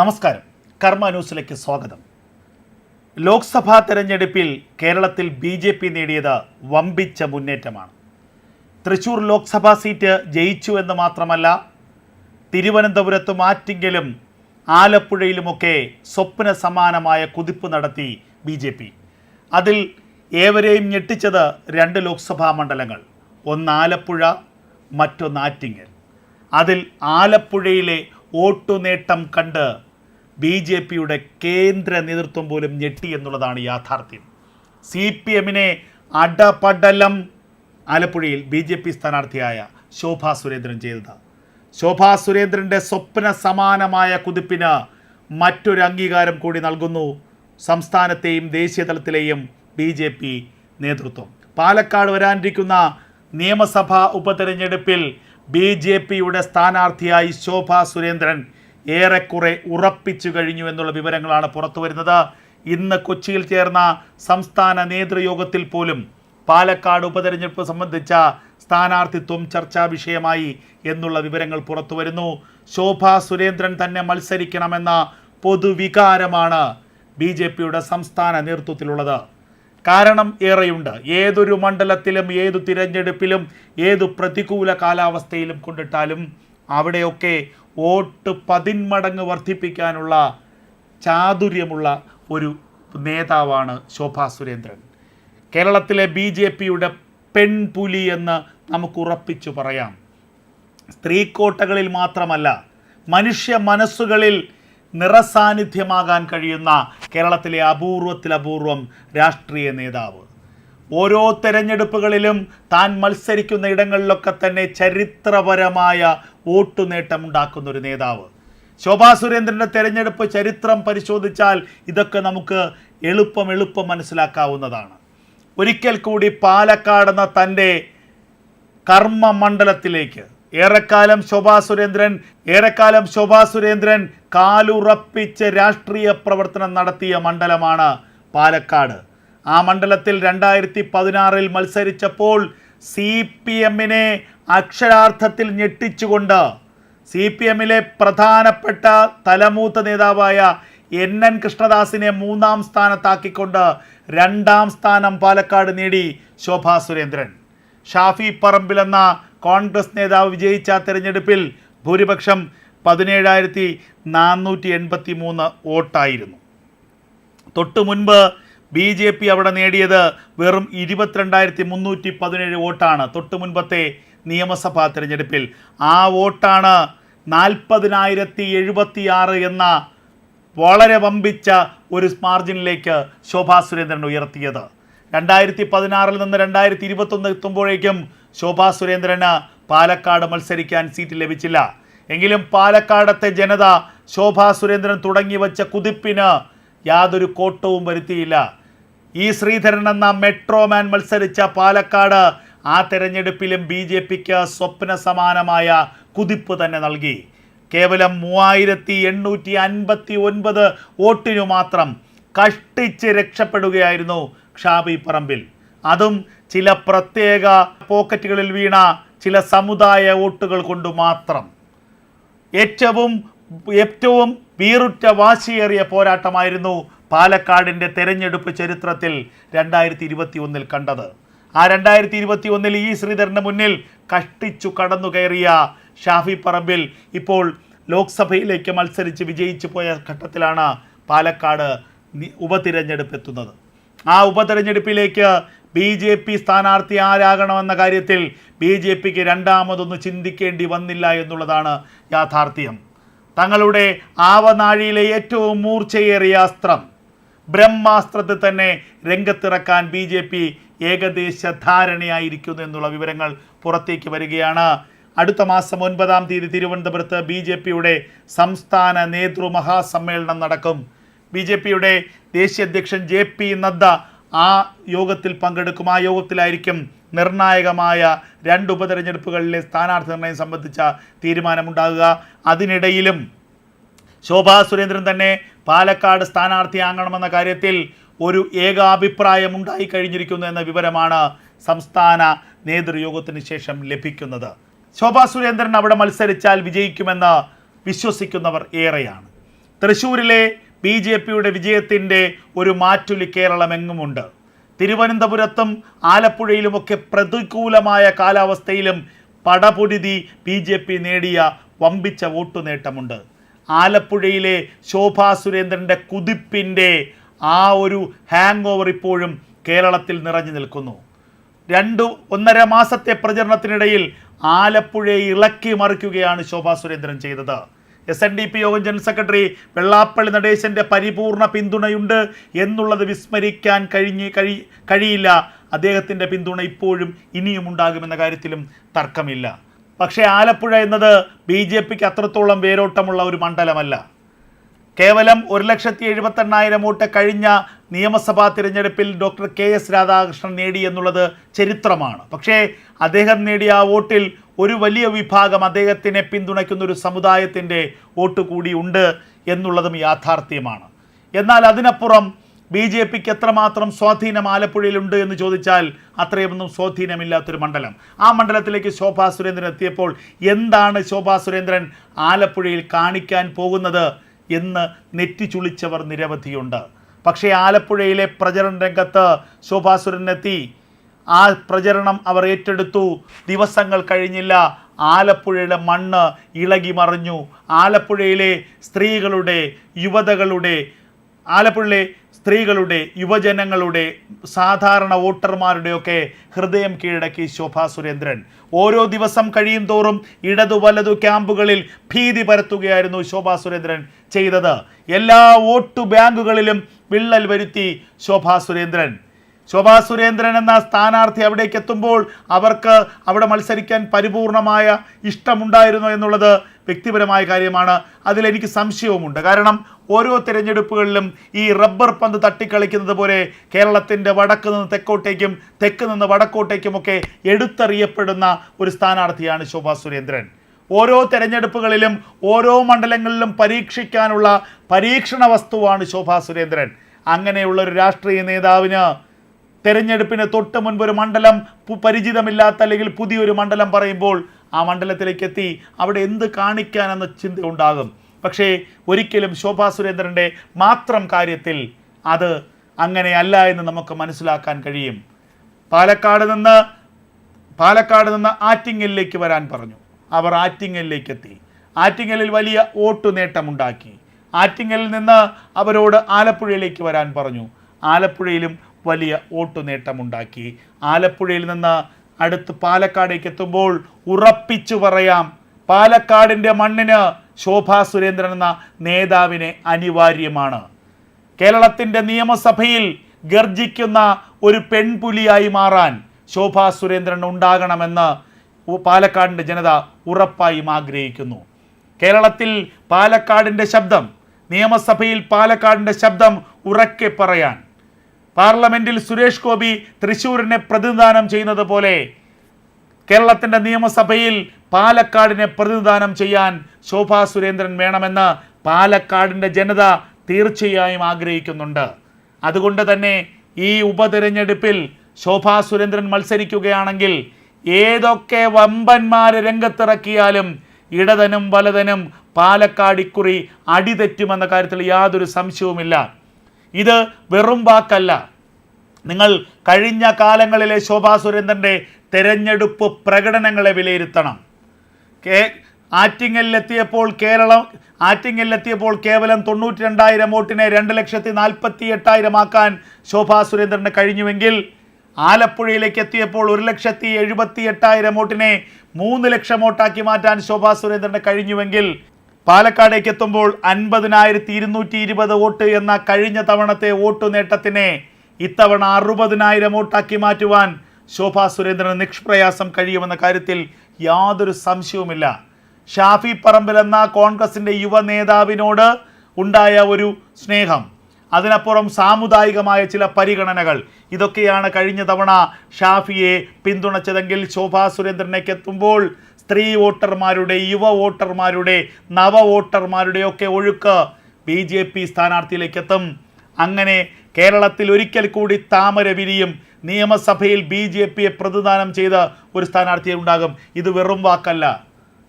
നമസ്കാരം. കർമ്മ ന്യൂസിലേക്ക് സ്വാഗതം. ലോക്സഭാ തെരഞ്ഞെടുപ്പിൽ കേരളത്തിൽ ബി ജെ പി നേടിയത് വമ്പിച്ച മുന്നേറ്റമാണ്. തൃശൂർ ലോക്സഭാ സീറ്റ് ജയിച്ചു എന്ന് മാത്രമല്ല തിരുവനന്തപുരത്തും ആറ്റിങ്കലും ആലപ്പുഴയിലുമൊക്കെ സ്വപ്ന സമാനമായ കുതിപ്പ് നടത്തി ബി ജെ പി. അതിൽ ഏവരെയും ഞെട്ടിച്ചത് രണ്ട് ലോക്സഭാ മണ്ഡലങ്ങൾ ഒന്ന് ആലപ്പുഴ മറ്റൊന്ന് ആറ്റിങ്ങൽ. അതിൽ ആലപ്പുഴയിലെ വോട്ടുനേട്ടം കണ്ട് ബി ജെ പിയുടെ കേന്ദ്ര നേതൃത്വം പോലും ഞെട്ടി എന്നുള്ളതാണ് യാഥാർത്ഥ്യം. സി പി എമ്മിനെ അടപടലം ആലപ്പുഴയിൽ ബി ജെ പി സ്ഥാനാർത്ഥിയായ ശോഭാ സുരേന്ദ്രൻ ചെയ്തത്. ശോഭാ സുരേന്ദ്രന്റെ സ്വപ്ന സമാനമായ കുതിപ്പിന് മറ്റൊരു അംഗീകാരം കൂടി നൽകുന്നു സംസ്ഥാനത്തെയും ദേശീയ തലത്തിലെയും ബി ജെ പി നേതൃത്വം. പാലക്കാട് വരാനിരിക്കുന്ന നിയമസഭാ ഉപതെരഞ്ഞെടുപ്പിൽ ബി ജെ പിയുടെ സ്ഥാനാർത്ഥിയായി ശോഭാ സുരേന്ദ്രൻ ഏറെക്കുറെ ഉറപ്പിച്ചു കഴിഞ്ഞു എന്നുള്ള വിവരങ്ങളാണ് പുറത്തു വരുന്നത്. ഇന്ന് കൊച്ചിയിൽ ചേർന്ന സംസ്ഥാന നേതൃയോഗത്തിൽ പോലും പാലക്കാട് ഉപതെരഞ്ഞെടുപ്പ് സംബന്ധിച്ച സ്ഥാനാർത്ഥിത്വം ചർച്ചാ വിഷയമായി എന്നുള്ള വിവരങ്ങൾ പുറത്തു വരുന്നു. ശോഭ സുരേന്ദ്രൻ തന്നെ മത്സരിക്കണമെന്ന പൊതുവികാരമാണ് ബി ജെ പിയുടെ സംസ്ഥാന നേതൃത്വത്തിലുള്ളത്. കാരണം ഏറെയുണ്ട്. ഏതൊരു മണ്ഡലത്തിലും ഏതു തിരഞ്ഞെടുപ്പിലും ഏതു പ്രതികൂല കാലാവസ്ഥയിലും കൊണ്ടിട്ടാലും അവിടെയൊക്കെ വോട്ട് പതിന്മടങ്ങ് വർദ്ധിപ്പിക്കാനുള്ള ചാതുര്യമുള്ള ഒരു നേതാവാണ് ശോഭാ സുരേന്ദ്രൻ. കേരളത്തിലെ ബി ജെ പിയുടെ പെൺപുലി എന്ന് നമുക്ക് ഉറപ്പിച്ചു പറയാം. സ്ത്രീക്കോട്ടകളിൽ മാത്രമല്ല മനുഷ്യ മനസ്സുകളിൽ നിറസാന്നിധ്യമാകാൻ കഴിയുന്ന കേരളത്തിലെ അപൂർവത്തിലപൂർവം രാഷ്ട്രീയ നേതാവ്. ഓരോ തെരഞ്ഞെടുപ്പുകളിലും താൻ മത്സരിക്കുന്ന ഇടങ്ങളിലൊക്കെ തന്നെ ചരിത്രപരമായ വോട്ടുനേട്ടം ഉണ്ടാക്കുന്ന ഒരു നേതാവ്. ശോഭാ സുരേന്ദ്രന്റെ തെരഞ്ഞെടുപ്പ് ചരിത്രം പരിശോധിച്ചാൽ ഇതൊക്കെ നമുക്ക് എളുപ്പം എളുപ്പം മനസ്സിലാക്കാവുന്നതാണ്. ഒരിക്കൽ കൂടി പാലക്കാടെന്ന തന്റെ കർമ്മ മണ്ഡലത്തിലേക്ക് ഏറെക്കാലം ശോഭാ സുരേന്ദ്രൻ ഏറെക്കാലം ശോഭാ സുരേന്ദ്രൻ കാലുറപ്പിച്ച് രാഷ്ട്രീയ പ്രവർത്തനം നടത്തിയ മണ്ഡലമാണ് പാലക്കാട്. ആ മണ്ഡലത്തിൽ രണ്ടായിരത്തി പതിനാറിൽ മത്സരിച്ചപ്പോൾ സി പി എമ്മിനെ അക്ഷരാർത്ഥത്തിൽ ഞെട്ടിച്ചുകൊണ്ട് സി പി എമ്മിലെ പ്രധാനപ്പെട്ട തലമൂത്ത നേതാവായ എൻ എൻ കൃഷ്ണദാസിനെ മൂന്നാം സ്ഥാനത്താക്കിക്കൊണ്ട് രണ്ടാം സ്ഥാനം പാലക്കാട് നേടി ശോഭാ സുരേന്ദ്രൻ. ഷാഫി പറമ്പിൽ എന്ന കോൺഗ്രസ് നേതാവ് വിജയിച്ച തെരഞ്ഞെടുപ്പിൽ ഭൂരിപക്ഷം പതിനേഴായിരത്തി നാനൂറ്റി എൺപത്തി മൂന്ന് വോട്ടായിരുന്നു. തൊട്ടു മുൻപ് ബി ജെ പി അവിടെ നേടിയത് വെറും ഇരുപത്തിരണ്ടായിരത്തി മുന്നൂറ്റി പതിനേഴ് വോട്ടാണ്. തൊട്ടു മുൻപത്തെ നിയമസഭാ തിരഞ്ഞെടുപ്പിൽ. ആ വോട്ടാണ് നാൽപ്പതിനായിരത്തി എഴുപത്തി ആറ് എന്ന വളരെ വമ്പിച്ച ഒരു മാർജിനിലേക്ക് ശോഭാ സുരേന്ദ്രൻ ഉയർത്തിയത്. രണ്ടായിരത്തി പതിനാറിൽ നിന്ന് രണ്ടായിരത്തി ഇരുപത്തൊന്ന് എത്തുമ്പോഴേക്കും ശോഭാ സുരേന്ദ്രന് പാലക്കാട് മത്സരിക്കാൻ സീറ്റ് ലഭിച്ചില്ല. എങ്കിലും പാലക്കാടത്തെ ജനത ശോഭാ സുരേന്ദ്രൻ തുടങ്ങി വച്ച കുതിപ്പിന് യാതൊരു കോട്ടവും വരുത്തിയില്ല. ഈ ശ്രീധരൻ എന്ന മെട്രോമാൻ മത്സരിച്ച പാലക്കാട് ആ തെരഞ്ഞെടുപ്പിലും ബി ജെ പിക്ക് സ്വപ്ന സമാനമായ കുതിപ്പ് തന്നെ നൽകി. കേവലം മൂവായിരത്തി എണ്ണൂറ്റി അൻപത്തി ഒൻപത് വോട്ടിനു മാത്രം കഷ്ടിച്ച് രക്ഷപ്പെടുകയായിരുന്നു ഷാബി പറമ്പിൽ. അതും ചില പ്രത്യേക പോക്കറ്റുകളിൽ വീണ ചില സമുദായ വോട്ടുകൾ കൊണ്ട് മാത്രം. ഏറ്റവും ഏറ്റവും വീറുറ്റ വാശിയേറിയ പോരാട്ടമായിരുന്നു പാലക്കാടിന്റെ തെരഞ്ഞെടുപ്പ് ചരിത്രത്തിൽ രണ്ടായിരത്തി ഇരുപത്തി ഒന്നിൽ കണ്ടത്. ആ രണ്ടായിരത്തി ഇരുപത്തി ഒന്നിൽ ഈ ശ്രീധരന് മുന്നിൽ കഷ്ടിച്ചു കടന്നു കയറിയ ഷാഫി പറമ്പിൽ ഇപ്പോൾ ലോക്സഭയിലേക്ക് മത്സരിച്ച് വിജയിച്ചു പോയ ഘട്ടത്തിലാണ് പാലക്കാട് ഉപതിരഞ്ഞെടുപ്പ് എത്തുന്നത് ആ ഉപതെരഞ്ഞെടുപ്പിലേക്ക് ബി ജെ പി സ്ഥാനാർത്ഥി ആരാകണമെന്ന കാര്യത്തിൽ ബി ജെ പിക്ക് രണ്ടാമതൊന്ന് ചിന്തിക്കേണ്ടി വന്നില്ല എന്നുള്ളതാണ് യാഥാർത്ഥ്യം. തങ്ങളുടെ ആവനാഴിയിലെ ഏറ്റവും മൂർച്ചയേറിയ അസ്ത്രം. ബ്രഹ്മാസ്ത്രത്തിൽ തന്നെ രംഗത്തിറക്കാൻ ബി ജെ പി ഏകദേശ ധാരണയായിരിക്കുന്നു എന്നുള്ള വിവരങ്ങൾ പുറത്തേക്ക് വരികയാണ്. അടുത്ത മാസം ഒൻപതാം തീയതി തിരുവനന്തപുരത്ത് ബി ജെ പിയുടെ സംസ്ഥാന നേതൃമഹാസമ്മേളനം നടക്കും. ബി ജെ പിയുടെ ദേശീയ അധ്യക്ഷൻ ജെ പി നദ്ദ ആ യോഗത്തിൽ പങ്കെടുക്കും ആ യോഗത്തിലായിരിക്കും നിർണായകമായ രണ്ട് ഉപതെരഞ്ഞെടുപ്പുകളിലെ സ്ഥാനാർത്ഥി നിർണയം സംബന്ധിച്ച തീരുമാനമുണ്ടാകുക. അതിനിടയിലും ശോഭാ സുരേന്ദ്രൻ തന്നെ പാലക്കാട് സ്ഥാനാർത്ഥിയാകണമെന്ന കാര്യത്തിൽ ഒരു ഏകാഭിപ്രായം ഉണ്ടായി കഴിഞ്ഞിരിക്കുന്നു എന്ന വിവരമാണ് സംസ്ഥാന നേതൃയോഗത്തിന് ശേഷം ലഭിക്കുന്നത്. ശോഭാ സുരേന്ദ്രൻ അവിടെ മത്സരിച്ചാൽ വിജയിക്കുമെന്ന് വിശ്വസിക്കുന്നവർ ഏറെയാണ്. തൃശ്ശൂരിലെ ബി ജെ പിയുടെ വിജയത്തിന്റെ ഒരു മാറ്റുലി കേരളമെങ്ങുമുണ്ട്? തിരുവനന്തപുരത്തും ആലപ്പുഴയിലുമൊക്കെ പ്രതികൂലമായ കാലാവസ്ഥയിലും പടപൊരുതി ബി ജെ പി നേടിയ വമ്പിച്ച വോട്ടു നേട്ടമുണ്ട് ആലപ്പുഴയിലെ ശോഭാ സുരേന്ദ്രന്റെ കുതിപ്പിന്റെ ആ ഒരു ഹാങ് ഓവർ ഇപ്പോഴും കേരളത്തിൽ നിറഞ്ഞു നിൽക്കുന്നു. രണ്ടു ഒന്നര മാസത്തെ പ്രചരണത്തിനിടയിൽ ആലപ്പുഴയെ ഇളക്കി മറിക്കുകയാണ് ശോഭാ സുരേന്ദ്രൻ ചെയ്തത്. എസ് എൻ ഡി പി യോഗം ജനറൽ സെക്രട്ടറി വെള്ളാപ്പള്ളി നടേശന്റെ പരിപൂർണ പിന്തുണയുണ്ട് എന്നുള്ളത് വിസ്മരിക്കാൻ കഴിഞ്ഞ് കഴി കഴിയില്ല. അദ്ദേഹത്തിന്റെ പിന്തുണ ഇപ്പോഴും ഇനിയും ഉണ്ടാകുമെന്ന കാര്യത്തിലും തർക്കമില്ല. പക്ഷേ ആലപ്പുഴ എന്നത് ബി ജെ പിക്ക് അത്രത്തോളം വേരോട്ടമുള്ള ഒരു മണ്ഡലമല്ല. കേവലം ഒരു ലക്ഷത്തി എഴുപത്തെണ്ണായിരം വോട്ട് കഴിഞ്ഞ നിയമസഭാ തിരഞ്ഞെടുപ്പിൽ ഡോക്ടർ കെ എസ് രാധാകൃഷ്ണൻ നേടി എന്നുള്ളത് ചരിത്രമാണ്. പക്ഷേ അദ്ദേഹം നേടിയ ആ വോട്ടിൽ ഒരു വലിയ വിഭാഗം അദ്ദേഹത്തിനെ പിന്തുണയ്ക്കുന്ന ഒരു സമുദായത്തിന്റെ വോട്ട് കൂടി ഉണ്ട് എന്നുള്ളതും യാഥാർത്ഥ്യമാണ്. എന്നാൽ അതിനപ്പുറം ബി ജെ പിക്ക് എത്രമാത്രം സ്വാധീനം ആലപ്പുഴയിലുണ്ട് എന്ന് ചോദിച്ചാൽ അത്രയൊന്നും സ്വാധീനമില്ലാത്തൊരു മണ്ഡലം. ആ മണ്ഡലത്തിലേക്ക് ശോഭാ സുരേന്ദ്രൻ എത്തിയപ്പോൾ എന്താണ് ശോഭാ സുരേന്ദ്രൻ ആലപ്പുഴയിൽ കാണിക്കാൻ പോകുന്നത് എന്ന് നെറ്റി നെറ്റിച്ചുളിച്ചവർ നിരവധിയുണ്ട്. പക്ഷേ ആലപ്പുഴയിലെ പ്രചരണ രംഗത്ത് ശോഭാ എത്തി. ആ പ്രചരണം അവർ ഏറ്റെടുത്തു. ദിവസങ്ങൾ കഴിഞ്ഞില്ല. ആലപ്പുഴയുടെ മണ്ണ് ഇളകി മറിഞ്ഞു. ആലപ്പുഴയിലെ സ്ത്രീകളുടെ യുവതകളുടെ ആലപ്പുഴയിലെ സ്ത്രീകളുടെ യുവജനങ്ങളുടെ സാധാരണ വോട്ടർമാരുടെയൊക്കെ ഹൃദയം കീഴടക്കി ശോഭാ സുരേന്ദ്രൻ. ഓരോ ദിവസം കഴിയും തോറും ഇടതു വലതു ക്യാമ്പുകളിൽ ഭീതി പരത്തുകയായിരുന്നു ശോഭാ സുരേന്ദ്രൻ ചെയ്തത്. എല്ലാ വോട്ട് ബാങ്കുകളിലും വിള്ളൽ വരുത്തി ശോഭാ സുരേന്ദ്രൻ. ശോഭാ സുരേന്ദ്രൻ എന്ന സ്ഥാനാർത്ഥി അവിടേക്ക് എത്തുമ്പോൾ അവർക്ക് അവിടെ മത്സരിക്കാൻ പരിപൂർണമായ ഇഷ്ടമുണ്ടായിരുന്നു എന്നുള്ളത് വ്യക്തിപരമായ കാര്യമാണ്. അതിലെനിക്ക് സംശയവുമുണ്ട്. കാരണം ഓരോ തിരഞ്ഞെടുപ്പുകളിലും ഈ റബ്ബർ പന്ത് തട്ടിക്കളിക്കുന്നത് പോലെ കേരളത്തിന്റെ വടക്ക് നിന്ന് തെക്കോട്ടേക്കും തെക്ക് നിന്ന് വടക്കോട്ടേക്കുമൊക്കെ എടുത്തറിയപ്പെടുന്ന ഒരു സ്ഥാനാർത്ഥിയാണ് ശോഭാ സുരേന്ദ്രൻ. ഓരോ തിരഞ്ഞെടുപ്പുകളിലും ഓരോ മണ്ഡലങ്ങളിലും പരീക്ഷിക്കാനുള്ള പരീക്ഷണ വസ്തുവാണ് ശോഭാ സുരേന്ദ്രൻ. അങ്ങനെയുള്ള ഒരു രാഷ്ട്രീയ നേതാവിന് തെരഞ്ഞെടുപ്പിന് തൊട്ട് മുൻപ് ഒരു മണ്ഡലം പരിചിതമില്ലാത്ത അല്ലെങ്കിൽ പുതിയൊരു മണ്ഡലം പറയുമ്പോൾ ആ മണ്ഡലത്തിലേക്ക് എത്തി അവിടെ എന്ത് കാണിക്കാനെന്ന ചിന്ത ഉണ്ടാകും. പക്ഷേ ഒരിക്കലും ശോഭാ സുരേന്ദ്രന്റെ മാത്രം കാര്യത്തിൽ അത് അങ്ങനെയല്ല എന്ന് നമുക്ക് മനസ്സിലാക്കാൻ കഴിയും. പാലക്കാട് നിന്ന് പാലക്കാട് നിന്ന് ആറ്റിങ്ങലിലേക്ക് വരാൻ പറഞ്ഞു. അവർ ആറ്റിങ്ങലിലേക്ക് എത്തി ആറ്റിങ്ങലിൽ വലിയ വോട്ട് നേട്ടമുണ്ടാക്കി ആറ്റിങ്ങലിൽ നിന്ന് അവരോട് ആലപ്പുഴയിലേക്ക് വരാൻ പറഞ്ഞു. ആലപ്പുഴയിലും വലിയ വോട്ട് നേട്ടമുണ്ടാക്കി ആലപ്പുഴയിൽ നിന്ന് അടുത്ത് പാലക്കാടേക്ക് എത്തുമ്പോൾ ഉറപ്പിച്ചു പറയാം പാലക്കാടിന്റെ മണ്ണിന് ശോഭാ സുരേന്ദ്രൻ എന്ന നേതാവിനെ അനിവാര്യമാണ്. കേരളത്തിന്റെ നിയമസഭയിൽ ഗർജിക്കുന്ന ഒരു പെൺപുലിയായി മാറാൻ ശോഭാ സുരേന്ദ്രൻ ഉണ്ടാകണമെന്ന് പാലക്കാടിന്റെ ജനത ഉറപ്പായും ആഗ്രഹിക്കുന്നു. കേരളത്തിൽ പാലക്കാടിന്റെ ശബ്ദം നിയമസഭയിൽ പാലക്കാടിന്റെ ശബ്ദം ഉറക്കെ പറയാൻ പാർലമെന്റിൽ സുരേഷ് ഗോപി തൃശ്ശൂരിനെ പ്രതിനിധാനം ചെയ്യുന്നത് പോലെ കേരളത്തിന്റെ നിയമസഭയിൽ പാലക്കാടിനെ പ്രതിനിധാനം ചെയ്യാൻ ശോഭാ സുരേന്ദ്രൻ വേണമെന്ന് പാലക്കാടിന്റെ ജനത തീർച്ചയായും ആഗ്രഹിക്കുന്നുണ്ട്. അതുകൊണ്ട് തന്നെ ഈ ഉപതെരഞ്ഞെടുപ്പിൽ ശോഭാ സുരേന്ദ്രൻ മത്സരിക്കുകയാണെങ്കിൽ ഏതൊക്കെ വമ്പന്മാരെ രംഗത്തിറക്കിയാലും ഇടതനും വലതനും പാലക്കാട് ഇക്കുറി അടിതെറ്റുമെന്ന കാര്യത്തിൽ യാതൊരു സംശയവുമില്ല. ഇത് വെറും വാക്കല്ല. നിങ്ങൾ കഴിഞ്ഞ കാലങ്ങളിലെ ശോഭാ സുരേന്ദ്രന്റെ തെരഞ്ഞെടുപ്പ് പ്രകടനങ്ങളെ വിലയിരുത്തണം. കേ ആറ്റിങ്ങലിലെത്തിയപ്പോൾ കേരളം ആറ്റിങ്ങലിലെത്തിയപ്പോൾ കേവലം തൊണ്ണൂറ്റി രണ്ടായിരം വോട്ടിനെ രണ്ട് ലക്ഷത്തി നാൽപ്പത്തി എട്ടായിരം ആക്കാൻ ശോഭാ സുരേന്ദ്രന് കഴിഞ്ഞുവെങ്കിൽ ആലപ്പുഴയിലേക്ക് എത്തിയപ്പോൾ ഒരു ലക്ഷത്തി എഴുപത്തി എട്ടായിരം വോട്ടിനെ മൂന്ന് ലക്ഷം വോട്ടാക്കി മാറ്റാൻ ശോഭാ സുരേന്ദ്രന് കഴിഞ്ഞുവെങ്കിൽ പാലക്കാടേക്ക് എത്തുമ്പോൾ അൻപതിനായിരത്തി ഇരുന്നൂറ്റി ഇരുപത് വോട്ട് എന്ന കഴിഞ്ഞ തവണത്തെ വോട്ട് നേട്ടത്തിനെ ഇത്തവണ അറുപതിനായിരം വോട്ടാക്കി മാറ്റുവാൻ ശോഭാ സുരേന്ദ്രന് നിഷ്പ്രയാസം കഴിയുമെന്ന കാര്യത്തിൽ യാതൊരു സംശയവുമില്ല. ഷാഫി പറമ്പിൽ എന്ന കോൺഗ്രസിന്റെ യുവ നേതാവിനോട് ഉണ്ടായ ഒരു സ്നേഹം. അതിനപ്പുറം സാമുദായികമായ ചില പരിഗണനകൾ. ഇതൊക്കെയാണ് കഴിഞ്ഞ തവണ ഷാഫിയെ പിന്തുണച്ചതെങ്കിൽ ശോഭാ സുരേന്ദ്രനേക്ക് എത്തുമ്പോൾ സ്ത്രീ വോട്ടർമാരുടെ യുവ വോട്ടർമാരുടെ നവ വോട്ടർമാരുടെ ഒക്കെ ഒഴുക്ക് ബി ജെ പി സ്ഥാനാർത്ഥിയിലേക്ക് എത്തും അങ്ങനെ കേരളത്തിൽ ഒരിക്കൽ കൂടി താമര വിരിയും നിയമസഭയിൽ ബി ജെ പിയെ പ്രതിദാനം ചെയ്ത ഒരു സ്ഥാനാർത്ഥി ഉണ്ടാകും. ഇത് വെറും വാക്കല്ല.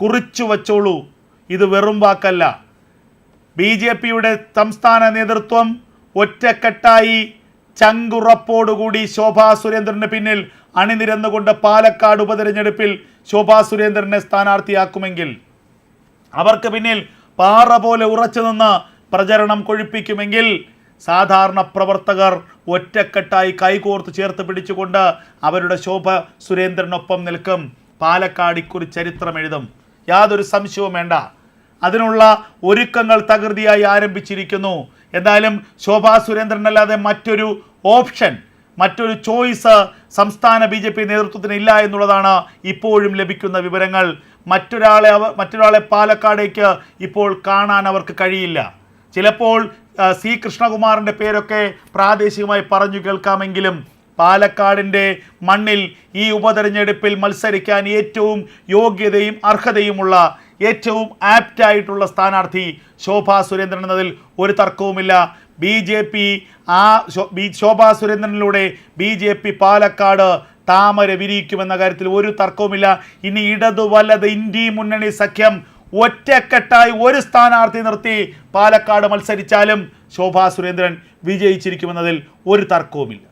കുറിച്ചു വച്ചോളൂ. ഇത് വെറും വാക്കല്ല. ബി ജെ പിയുടെ സംസ്ഥാന നേതൃത്വം ഒറ്റക്കെട്ടായി ചങ്കുറപ്പോടുകൂടി ശോഭാ സുരേന്ദ്രന് പിന്നിൽ അണിനിരന്നുകൊണ്ട് പാലക്കാട് ഉപതെരഞ്ഞെടുപ്പിൽ ശോഭാ സുരേന്ദ്രനെ സ്ഥാനാർത്ഥിയാക്കുമെങ്കിൽ അവർക്ക് പിന്നിൽ പാറ പോലെ ഉറച്ചു നിന്ന് പ്രചരണം കൊഴിപ്പിക്കുമെങ്കിൽ സാധാരണ പ്രവർത്തകർ ഒറ്റക്കെട്ടായി കൈകോർത്ത് ചേർത്ത് പിടിച്ചുകൊണ്ട് അവരുടെ ശോഭ സുരേന്ദ്രനൊപ്പം നിൽക്കും. പാലക്കാട് ഇക്കുറി ചരിത്രം എഴുതും. യാതൊരു സംശയവും വേണ്ട. അതിനുള്ള ഒരുക്കങ്ങൾ തകൃതിയായി ആരംഭിച്ചിരിക്കുന്നു. എന്തായാലും ശോഭാ സുരേന്ദ്രൻ അല്ലാതെ മറ്റൊരു ഓപ്ഷൻ മറ്റൊരു ചോയ്സ് സംസ്ഥാന ബി ജെ പി നേതൃത്വത്തിന് ഇല്ല എന്നുള്ളതാണ് ഇപ്പോഴും ലഭിക്കുന്ന വിവരങ്ങൾ. മറ്റൊരാളെ മറ്റൊരാളെ പാലക്കാടേക്ക് ഇപ്പോൾ കാണാൻ അവർക്ക് കഴിയില്ല. ചിലപ്പോൾ സി കൃഷ്ണകുമാറിന്റെ പേരൊക്കെ പ്രാദേശികമായി പറഞ്ഞു കേൾക്കാമെങ്കിലും പാലക്കാടിന്റെ മണ്ണിൽ ഈ ഉപതെരഞ്ഞെടുപ്പിൽ മത്സരിക്കാൻ ഏറ്റവും യോഗ്യതയും അർഹതയുമുള്ള ഏറ്റവും ആപ്റ്റായിട്ടുള്ള സ്ഥാനാർത്ഥി ശോഭാ സുരേന്ദ്രൻ എന്നതിൽ ഒരു തർക്കവുമില്ല. ബി ജെ പി ആ ശോഭാ സുരേന്ദ്രനിലൂടെ ബി ജെ പി പാലക്കാട് താമര വിരിയിക്കുമെന്ന കാര്യത്തിൽ ഒരു തർക്കവുമില്ല. ഇനി ഇടതു വലത് ഇന്ത്യ മുന്നണി സഖ്യം ഒറ്റക്കെട്ടായി ഒരു സ്ഥാനാർത്ഥി നിർത്തി പാലക്കാട് മത്സരിച്ചാലും ശോഭാ സുരേന്ദ്രൻ വിജയിച്ചിരിക്കുമെന്നതിൽ ഒരു തർക്കവുമില്ല.